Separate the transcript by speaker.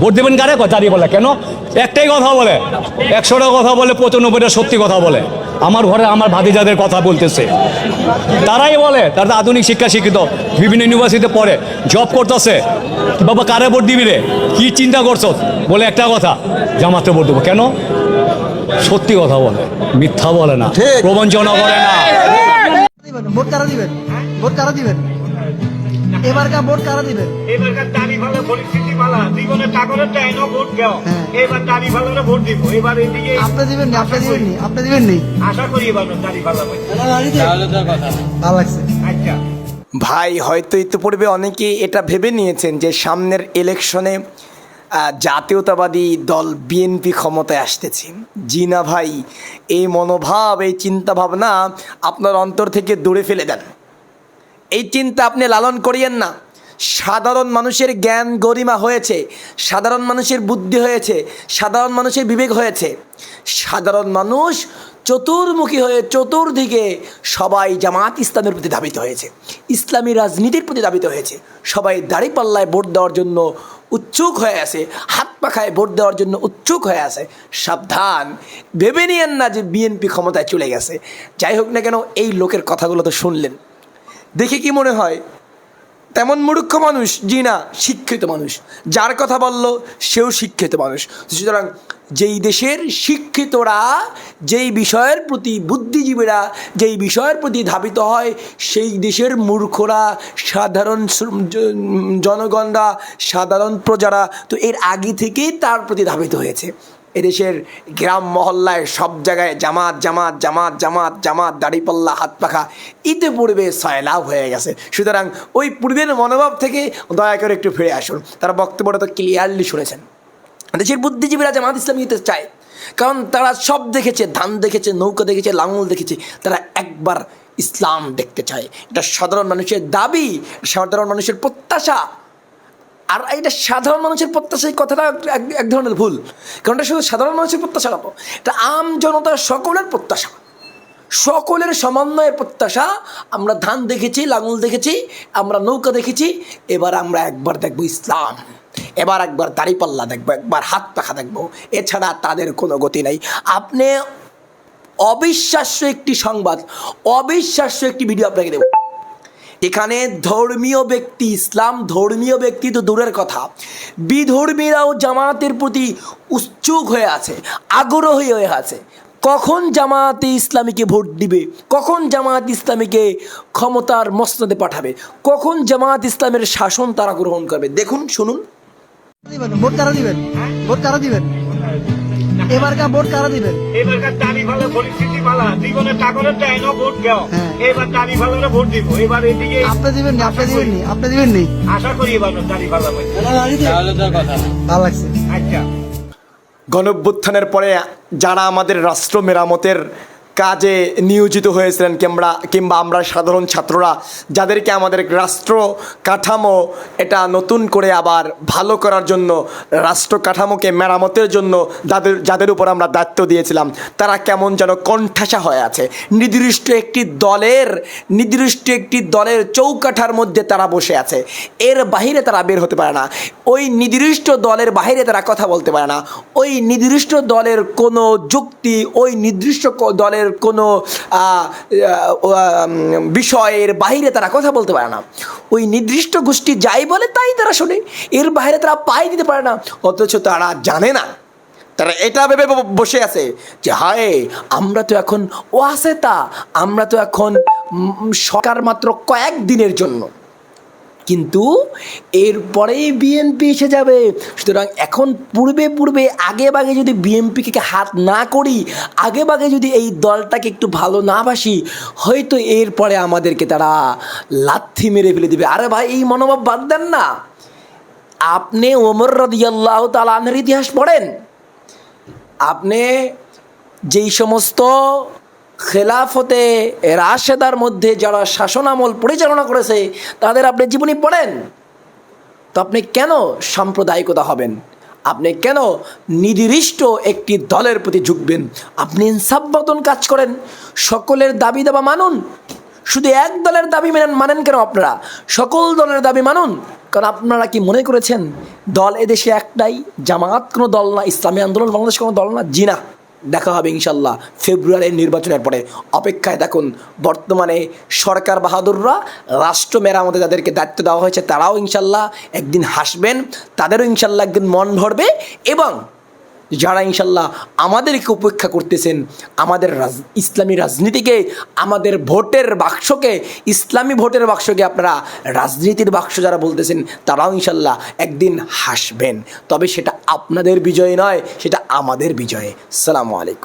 Speaker 1: Vote দেবেন কারে? দাঁড়িয়ে বলে। কেন? একটাই কথা বলে। একশোটা কথা বলে পঁচানব্বইটা সত্যি কথা বলে। আমার ঘরে আমার ভাতিজাদের কথা বলতেছে। তারাই বলে তারা আধুনিক শিক্ষা শিক্ষিত। বিভিন্ন ইউনিভার্সিটিতে পড়ে জব করতেছে। বাবা কারে ভোট দিবি রে? কি চিন্তা করছ? বলে একটা কথা জামাতে ভোট দেবো। কেন? সত্যি কথা বলে মিথ্যা বলে না। প্রবঞ্চনা করে না।
Speaker 2: ভোট কারা দিবেন? ভোট কারা দিবেন? এবারকার ভোট কারা দিবেন
Speaker 3: এবারকার দাড়ি ভালো পরিস্থিতি ভালো জীবনে টাকরের টাইম ভোট দেও।
Speaker 2: হ্যাঁ।
Speaker 3: এবার দাড়ি ভালোরে ভোট দিব। এবার এদিকে
Speaker 2: আপনি দিবেন নি? আপনি দিবেন নি? আপনি দিবেন নি?
Speaker 3: আশা করি এবার দাড়ি ভালো
Speaker 2: ভালো লাগছে।
Speaker 3: আচ্ছা।
Speaker 4: ভাই হয়তো ইতিপূর্বে অনেকে এটা ভেবে নিয়েছেন যে সামনের ইলেকশনে জাতীয়তাবাদী দল বিএনপি ক্ষমতায় আসতেছে। জি না ভাই এই মনোভাব এই চিন্তা ভাবনা আপনার অন্তর থেকে দূরে ফেলে দেন। এই চিন্তা আপনি লালন করিয়েন না। সাধারণ মানুষের জ্ঞান গরিমা হয়েছে, সাধারণ মানুষের বুদ্ধি হয়েছে, সাধারণ মানুষের বিবেক হয়েছে। সাধারণ মানুষ চতুর্মুখী হয়ে চতুর্দিকে সবাই জামাত ইসলামের প্রতি ধাবিত হয়েছে, ইসলামী রাজনীতির প্রতি ধাবিত হয়েছে। সবাই দাড়িপাল্লায় ভোট দেওয়ার জন্য উৎসুক হয়ে আছে, হাত পাখায় ভোট দেওয়ার জন্য উৎসুক হয়ে আছে। সাবধান, ভেবে নিয়েন না যে বিএনপি ক্ষমতায় চলে গেছে। যাই হোক না কেন, এই লোকের কথাগুলো তো শুনলেন। দেখে কি মনে হয়? তেমন মূর্খ মানুষ জি না, শিক্ষিত মানুষ। যার কথা বলল, সেও শিক্ষিত মানুষ। সুতরাং যেই দেশের শিক্ষিতরা, যেই বিষয়ের প্রতি বুদ্ধিজীবীরা, যেই বিষয়ের প্রতি ধাবিত হয়, সেই দেশের মূর্খরা, সাধারণ জনগণরা, সাধারণ প্রজারা, তো এর আগে থেকেই তার প্রতি ধাবিত হয়েছে। এদেশের গ্রাম মহল্লায় সব জায়গায় জামাত জামাত জামাত জামাত জামাত, দাড়িপাল্লা, হাত পাখা ইতে পূর্বে সয়লাভ হয়ে গেছে। সুতরাং ওই পূর্বের মনোভাব থেকে দয়া করে একটু ফিরে আসুন। তারা বক্তব্যটা তো ক্লিয়ারলি শুনেছেন। দেশের বুদ্ধিজীবীরা জামাত ইসলাম নিতে চায়। কারণ তারা সব দেখেছে, ধান দেখেছে, নৌকা দেখেছে, লাঙল দেখেছে। তারা একবার ইসলাম দেখতে চায়। এটা সাধারণ মানুষের দাবি, সাধারণ মানুষের প্রত্যাশা। আর এটা সাধারণ মানুষের প্রত্যাশা, এই কথাটা এক- ধরনের ভুল। কারণ এটা শুধু সাধারণ মানুষের প্রত্যাশা না এটা আম জনতার সকলের প্রত্যাশা। সকলের সমন্বয়ের প্রত্যাশা। আমরা ধান দেখেছি, লাঙল দেখেছি, আমরা নৌকা দেখেছি, এবার আমরা একবার দেখব ইসলাম। এবার একবার দাড়িপাল্লা দেখব, একবার হাত পাখা দেখব। এছাড়া তাদের কোনো গতি নাই। আপনি অবিশ্বাস্য একটি সংবাদ, অবিশ্বাস্য একটি ভিডিও আপনাকে দেবো। এখানে ধর্মীয় ব্যক্তি ইসলাম, ধর্মীয় ব্যক্তি তো দূরের কথা। বিধর্মীরাও জামাতের প্রতি উৎসুক হয়ে আছে, আগ্রহী হয়ে আছে। কখন জামাতে ইসলামীকে ভোট দিবে? কখন জামাত ইসলামীকে ক্ষমতার মসনদে পাঠাবে? কখন জামাত ইসলামের শাসন তারা গ্রহণ করবে? দেখুন, শুনুন।
Speaker 2: ভোট কারা দিবেন? ভোট কারা দিবেন? এবারকার ভোট কারা দিবেন?
Speaker 3: এবারকার দানি ভালো পরিস্থিতি ভালো জীবনে টাকরের না ভোট দাও।
Speaker 2: এবার
Speaker 3: এবার ভালো ভালোরে ভোট দিব। এবার এদিকে
Speaker 2: আপনি দিবেন না আপনি দিবেন নি আপনি দিবেন নি?
Speaker 3: আশা করি এবার দানি ভালো হবে তাহলে তো কথা
Speaker 2: ভালো লাগছে।
Speaker 3: আচ্ছা।
Speaker 4: গণভ্যুত্থানের পরে যারা আমাদের রাষ্ট্র মেরামতের কাজে নিয়োজিত হয়েছিলেন কিংবা কিংবা আমরা সাধারণ ছাত্ররা যাদেরকে আমাদের রাষ্ট্র কাঠামো এটা নতুন করে আবার ভালো করার জন্য, রাষ্ট্র কাঠামোকে মেরামতের জন্য যাদের যাদের উপর আমরা দায়িত্ব দিয়েছিলাম, তারা কেমন যেন কণ্ঠাসা হয়ে আছে। নির্দিষ্ট একটি দলের, নির্দিষ্ট একটি দলের চৌকাঠার মধ্যে তারা বসে আছে। এর বাহিরে তারা বের হতে পারে না। ওই নির্দিষ্ট দলের বাইরে তারা কথা বলতে পারে না। ওই নির্দিষ্ট দলের কোনো যুক্তি, ওই নির্দিষ্ট দলের কোনো বিষয়ের বাইরে তারা কথা বলতে পারে না। ওই নির্দিষ্ট গোষ্ঠী যাই বলে তাই তারা শোনে। এর বাইরে তারা পাই দিতে পারে না। অথচ তারা জানে না। তারা এটা ভেবে বসে আছে যে, হায়, আমরা তো এখন ও আসে তা আমরা তো এখন সরকার মাত্র কয়েক দিনের জন্য। কিন্তু এরপরেই বিএনপি এসে যাবে। সুতরাং এখন পূর্বে পূর্বে আগে বাগে যদি বিএনপিকে হাত না করি, আগে বাগে যদি এই দলটাকে একটু ভালো না বাসি, হয়তো এরপরে আমাদেরকে তারা লাথি মেরে ফেলে দিবে। আরে ভাই, এই মনোভাব বাদ দেন না। আপনি ওমর রদিয়াল্লাহ তালানের ইতিহাস পড়েন? আপনি যেই সমস্ত খেলাফতে রাশেদার মধ্যে যারা শাসনামল পরিচালনা করেছে, তাদের আপনি জীবনী পড়েন? তো আপনি কেন সাম্প্রদায়িকতা হবেন? আপনি কেন নির্দিষ্ট একটি দলের প্রতি ঝুঁকবেন? আপনি ইনসাফ মতন কাজ করেন? সকলের দাবি দাবা মানুন? শুধু এক দলের দাবি মেনেন মানেন কেন আপনারা? সকল দলের দাবি মানুন? কারণ আপনারা কি মনে করেছেন? দল এদেশে একটাই জামাত কোনো দল না, ইসলামী আন্দোলন, বাংলাদেশ কোনো দল না জি না দেখা হবে ইনশাল্লাহ ফেব্রুয়ারির নির্বাচনের পরে। অপেক্ষায় দেখুন বর্তমানে সরকার বাহাদুররা, রাষ্ট্র মেরামতে যাদেরকে দায়িত্ব দেওয়া হয়েছে, তারাও ইনশাল্লাহ একদিন হাসবেন, তাদেরও ইনশাল্লাহ একদিন মন ভরবে এবং যারা ইনশাল্লাহ আমাদেরকে উপেক্ষা করতেছেন, আমাদের রাজ, ইসলামী রাজনীতিকে, আমাদের ভোটের বাক্সকে, ইসলামী ভোটের বাক্সকে আপনারা রাজনীতির বাক্স যারা বলতেছেন, তারাও ইনশাল্লাহ একদিন হাসবেন। তবে সেটা আপনাদের বিজয় নয়, সেটা আমাদের বিজয়ে। সালামু আলাইকুম।